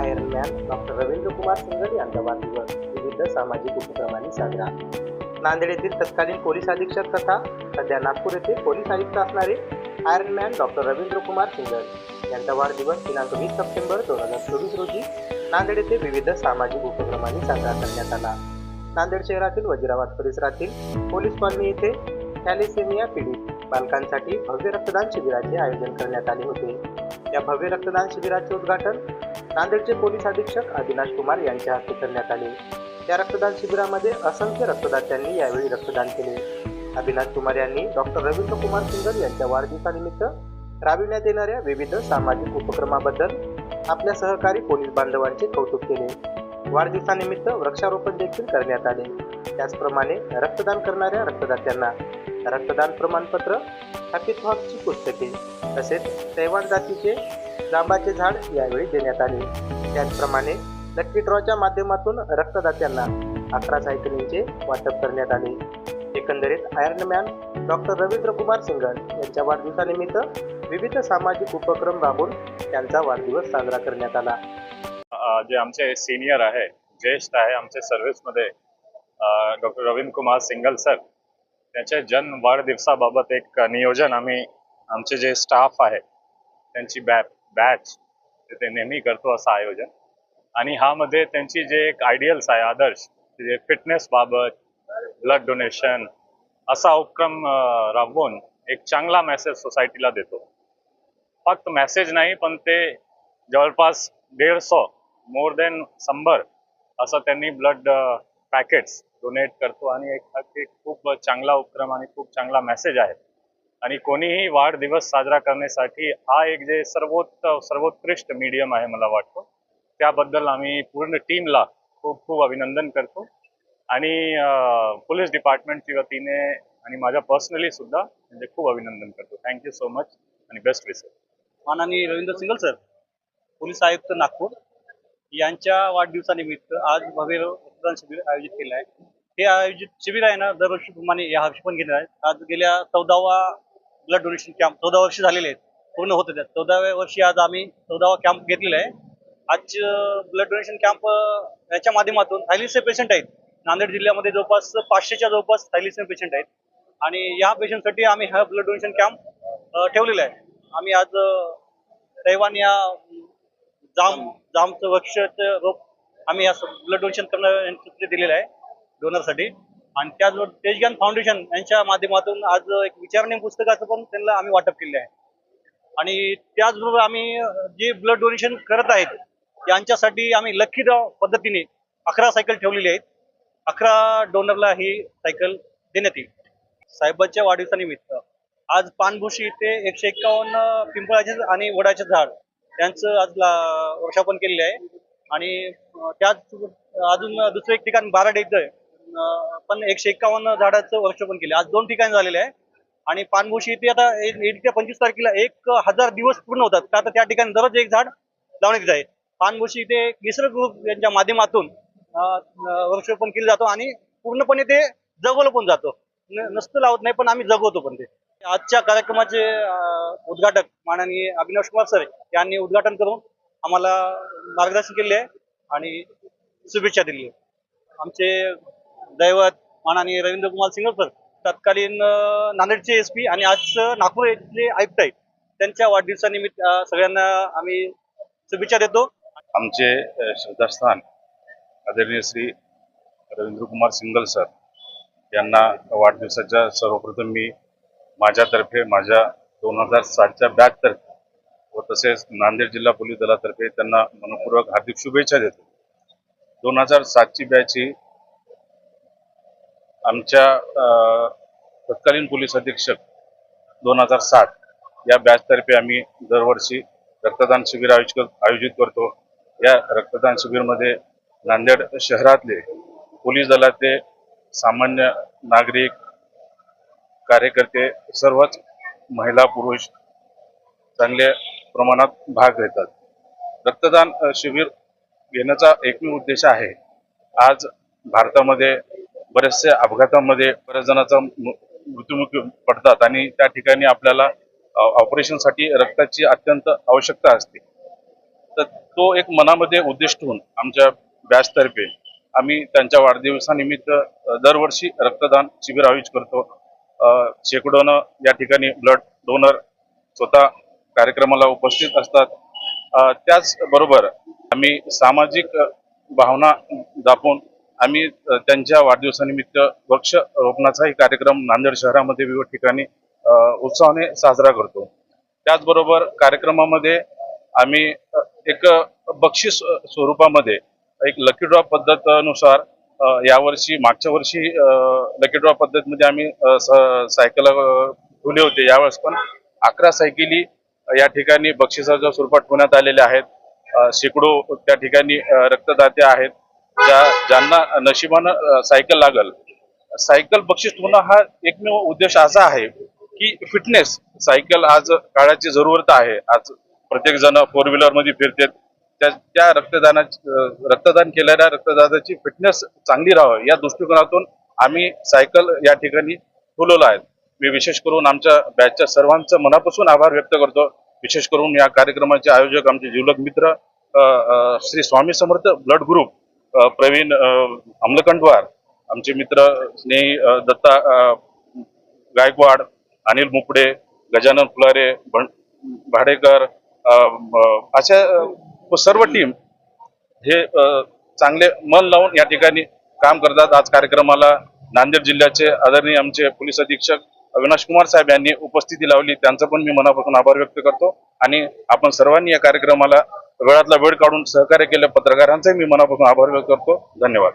Ironman doctor Ravindra Kumar Singal यांचा वाढदिवस विविध सामाजिक उपक्रमांनी साजरा. नांदेड येथील तत्कालीन पोलीस अधीक्षक तथा सध्या नागपूर येथे पोलीस आयुक्त असणारे आयरनमॅन डॉक्टर रवींद्र कुमार सिंगल यांचा वाढदिवस दिनांक वीस सप्टेंबर दोन हजार चोवीस रोजी नांदेड येथे विविध सामाजिक उपक्रमांनी साजरा करण्यात आला. नांदेड शहरातील वजिराबाद परिसरातील पोलीस कॉलनी येथे थॅलेसेमिया पीडित बालकांसाठी भव्य रक्तदान शिबिराचे आयोजन करण्यात आले होते. या भव्य रक्तदान शिबिराचे उद्घाटन नांदेडचे पोलीस अधीक्षक अविनाश कुमार यांच्या हस्ते करण्यात आले. या रक्तदान शिबिरामध्ये असंख्य रक्तदात्यांनी यावेळी रक्तदान केले. अविनाश कुमार यांनी डॉक्टर रवींद्र कुमार सिंगल यांच्या वाढदिवसानिमित्त राबविण्यात येणाऱ्या विविध सामाजिक उपक्रमाबद्दल आपल्या सहकारी पोलीस बांधवांचे कौतुक केले. वाढदिवसानिमित्त वृक्षारोपण देखील करण्यात आले. त्याचप्रमाणे रक्तदान करणाऱ्या रक्तदात्यांना रक्तदान प्रमाणपत्र हॅपी थॉटची पुस्तके तसेच तैवान जातीचे जांबाचे झाड यावेळी देण्यात आले. त्याचप्रमाणे लक्की ड्रॉच्या माध्यमातून रक्तदात्यांना अकरा सायकलींचे वाटप करण्यात आले. एकंदरीत आयर्नमॅन डॉक्टर रवींद्र कुमार सिंगल यांच्या वाढदिवसानिमित्त विविध सामाजिक उपक्रम राबवून त्यांचा वाढदिवस साजरा करण्यात आला. जे आमचे सिनियर आहे ज्येष्ठ आहे आमच्या सर्व्हिसमध्ये डॉक्टर रवींद्र कुमार सिंगल सर त्यांच्या जन्म वाढदिवसाबाबत एक नियोजन आम्ही आमचे जे स्टाफ आहे त्यांची बॅप बॅच ते नेहमी करतो असं आयोजन. आणि ह्यामध्ये त्यांची जे एक आयडियल्स आहे आदर्श जे फिटनेस बाबत ब्लड डोनेशन असा उपक्रम राबवून एक चांगला मेसेज सोसायटीला देतो. फक्त मेसेज नाही पण ते जवळपास दीडसो मोर देन शंभर असं त्यांनी ब्लड पॅकेट्स डोनेट करतो. आणि एक हा एक खूप चांगला उपक्रम आणि खूप चांगला मेसेज आहे. आणि कोणीही वाढदिवस साजरा करण्यासाठी हा एक जे सर्वोत्त सर्वोत्कृष्ट मीडियम आहे मला वाटतं. त्याबद्दल आम्ही पूर्ण टीमला खूप खूप अभिनंदन करतो. आणि पोलीस डिपार्टमेंटच्या वतीने आणि माझ्या पर्सनली सुद्धा म्हणजे खूप अभिनंदन करतो. थँक्यू सो मच आणि बेस्ट विसेस माननीय रवींद्र सिंगल सर पोलीस आयुक्त नागपूर यांच्या वाढदिवसानिमित्त आज भव्य रक्तदान शिबिर आयोजित केलं आहे. हे आयोजित शिबिर आहे ना दरवर्षीप्रमाणे या वर्षी पण घेणार आहे. आज गेल्या चौदावा ब्लड डोनेशन कॅम्प चौदा वर्ष झालेले आहेत. पूर्ण होते त्यात. चौदाव्या वर्षी आज आम्ही चौदावा कॅम्प घेतलेला आहे. आज ब्लड डोनेशन कॅम्प याच्या माध्यमातून थायलिसचे पेशंट आहेत. नांदेड जिल्ह्यामध्ये जवळपास पाचशेच्या जवळपास थायलिसचे पेशंट आहेत. आणि या पेशंटसाठी आम्ही हा ब्लड डोनेशन कॅम्प ठेवलेला आहे. आम्ही आज अ, तैवान या जाम जामचं वृक्षाचं रोप आम्ही या ब्लड डोनेशन करण्यासाठी दिलेलं आहे डोनरसाठी आणि त्याचबरोबर तेजग्यान फाउंडेशन यांच्या माध्यमातून आज एक विचारणे पुस्तकाचं पण त्यांना आम्ही वाटप केले आहे. आणि त्याचबरोबर आम्ही जे ब्लड डोनेशन करत आहेत यांच्यासाठी आम्ही लकी पद्धतीने अकरा सायकल ठेवलेली आहेत. अकरा डोनरला ही सायकल देण्यात येईल. साहेबांच्या वाढदिवसानिमित्त आज पानभुशी इथे एकशे एक्कावन्न पिंपळाचे आणि वडाचे झाड यांचं आज ला- वर्षापन केलेलं आहे. आणि त्याच अजून दुसरं एक ठिकाण बाराडे इथं आहे. पण एकशे एक्कावन्न झाडाचं वर्षापन केले. आज दोन ठिकाणी झालेले आहे. आणि पानभुशी इथे आता एक पंचवीस तारखेला एक हजार दिवस पूर्ण होतात. का तर त्या ठिकाणी दररोज एक झाड लावण्यात येत आहे. पानभुशी इथे निसर्ग ग्रुप यांच्या माध्यमातून अं, केलं जातो आणि पूर्णपणे ते जगवलं पण जातो. नसतं लावत नाही पण आम्ही जगवतो पण ते. आजच्या कार्यक्रमाचे उद्घाटक माननीय अभिनव कुमार सर यांनी उद्घाटन करून आम्हाला मार्गदर्शन केले आहे आणि शुभेच्छा दिली आहे. आमचे दैवत माननीय रवींद्र कुमार सिंगल सर तत्कालीन नांदेडचे एस पी आणि आज नागपूर येथले आयुक्त आहेत. त्यांच्या वाढदिवसानिमित्त सगळ्यांना आम्ही शुभेच्छा देतो. आमचे श्रद्धास्थान आदरणीय श्री रवींद्र कुमार सिंगल सर यांना वाढदिवसाच्या सर्वप्रथम मी माझ्यातर्फे माझ्या दोन हजार सातच्या बॅचतर्फे व तसेच नांदेड जिल्हा पोलीस दलातर्फे त्यांना मनपूर्वक हार्दिक शुभेच्छा देतो. दोन हजार सातची बॅच ही आमच्या तत्कालीन पोलीस अधीक्षक दोन हजार सात या बॅचतर्फे आम्ही दरवर्षी रक्तदान शिबिर आयोजित आयोजित करतो. या रक्तदान शिबिरमध्ये नांदेड शहरातले पोलीस दलातले सामान्य नागरिक कार्यकर्ते सर्वच महिला पुरुष चांगल्या प्रमाणात भाग घेतात. रक्तदान शिबिर घेण्याचा एकमेव उद्देश आहे. आज भारतामध्ये बऱ्याचशा अपघातामध्ये बऱ्याच जणांचा मृ- मृत्युमुखी पडतात आणि त्या ठिकाणी आपल्याला ऑपरेशनसाठी रक्ताची अत्यंत आवश्यकता असते. तर तो एक मनामध्ये उद्दिष्ट होऊन आमच्या बॅचतर्फे आम्ही त्यांच्या वाढदिवसानिमित्त दरवर्षी रक्तदान शिबिर आयोजित करतो. शेकडोनं या ठिकाणी ब्लड डोनर स्वतः कार्यक्रमाला उपस्थित असतात. त्याचबरोबर आम्ही सामाजिक भावना दाखवून आम्ही त्यांच्या वाढदिवसानिमित्त वृक्ष रोपणाचाही कार्यक्रम नांदेड शहरामध्ये विविध ठिकाणी उत्साहाने साजरा करतो. त्याचबरोबर कार्यक्रमामध्ये आम्ही एक बक्षीस स्वरूपामध्ये एक लकी ड्रॉ पद्धतीनुसार यावर्षी मागच्या वर्षी लकी ड्रॉ पद्धतीमध्ये आम्ही स- सायकल ठेवले होते. यावेळेस पण अकरा सायकली या ठिकाणी बक्षिसाच्या स्वरूपात ठेवण्यात आलेल्या आहेत. शेकडो त्या ठिकाणी रक्तदाते आहेत. ज्या ज्यांना नशिबानं सायकल लागल. सायकल बक्षीस होणं हा एकमेव उद्देश असा आहे की फिटनेस सायकल आज काळाची जरूरत आहे. आज प्रत्येक जण फोर व्हीलरमध्ये फिरते त्या त्या रक्तदानाची रक्तदान केलेल्या रक्तदानाची फिटनेस चांगली राहावं. या दृष्टिकोनातून आम्ही सायकल या ठिकाणी फुलवलं आहे. मी विशेष करून आमच्या बॅचच्या सर्वांचं मनापासून आभार व्यक्त करतो. विशेष करून या कार्यक्रमाचे आयोजक आमचे जीवलक मित्र श्री स्वामी समर्थ ब्लड ग्रुप. प्रवीण अ, आमचे मित्र स्नेही दत्ता गायकवाड अनिल मुपडे गजानन फुलारे भं- भाडेकर अशा सर्व टीम हे चांगले मन लावून या ठिकाणी काम करतात. आज कार्यक्रमाला नांदेड जिल्ह्याचे आदरणीय आमचे पोलीस अधीक्षक अविनाश कुमार साहेब यांनी उपस्थिती लावली. त्यांचा पण मी मनापासून आभार व्यक्त करतो. आणि आपण सर्वांनी या कार्यक्रमाला वेळातला वेळ काढून सहकार्य केलं पत्रकारांचे मी मनापासून आभार व्यक्त करतो. धन्यवाद.